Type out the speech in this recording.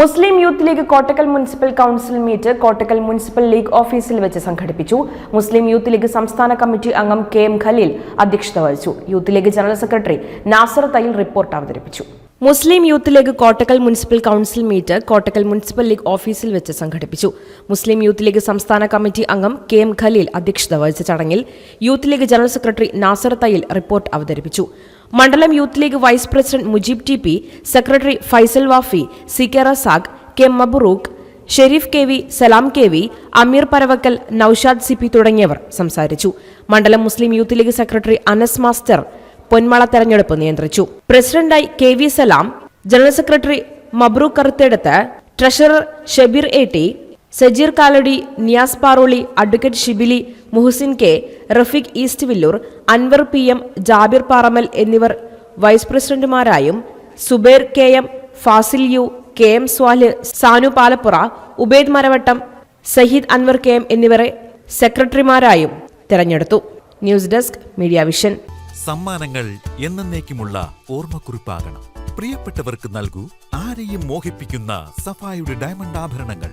Muslim youth league Kottakkal municipal council meet Kottakkal municipal league ഓഫീസിൽ വെച്ച് സംഘടിപ്പിച്ചു. Muslim youth league സംസ്ഥാന committee അംഗം കെ എം ഖലീൽ അധ്യക്ഷത വഹിച്ചു. Youth league general secretary Nasar Thayyil report അവതരിപ്പിച്ചു. Muslim youth league Kottakkal municipal council meet Kottakkal municipal league ഓഫീസിൽ വെച്ച് സംഘടിപ്പിച്ചു. മുസ്ലിം യൂത്ത് ലീഗ് സംസ്ഥാന കമ്മിറ്റി അംഗം കെ എം ഖലീൽ അധ്യക്ഷത വഹിച്ച ചടങ്ങിൽ youth league general secretary Nasar Thayyil report അവതരിപ്പിച്ചു. മണ്ഡലം youth league vice president Mujeeb T P secretary Faisal Wafi C K Razak K Mabrook Shareef K V Salam K V Ameer Paravakkal Noushad C തുടങ്ങിയവർ സംസാരിച്ചു. മണ്ഡലം Muslim youth league secretary Anas master Ponmala തെരഞ്ഞെടുപ്പ് നിയന്ത്രിച്ചു. പ്രസിഡന്റായി K V Salam general secretary Mabrook Karuthedath treasurer Shabeer A T Sajeer Kalady Niyas Paroli advocate Shibili Muhsin K Rafeeq east Villur Anwar P M Jabir Paramal എന്നിവർ vice പ്രസിഡന്റുമാരായും Zubair K M Fasil U K M Swal Sanu Palappura Ubaid Maravattam Saheed Anwar K M എന്നിവരെ സെക്രട്ടറിമാരായും തെരഞ്ഞെടുത്തു. News desk media vision. സമ്മാനങ്ങൾ എന്നേക്കുമുള്ള ഓർമ്മക്കുറിപ്പാകണം. പ്രിയപ്പെട്ടവർക്ക് നൽകൂ ആരെയും മോഹിപ്പിക്കുന്ന സഫായുടെ diamond ആഭരണങ്ങൾ.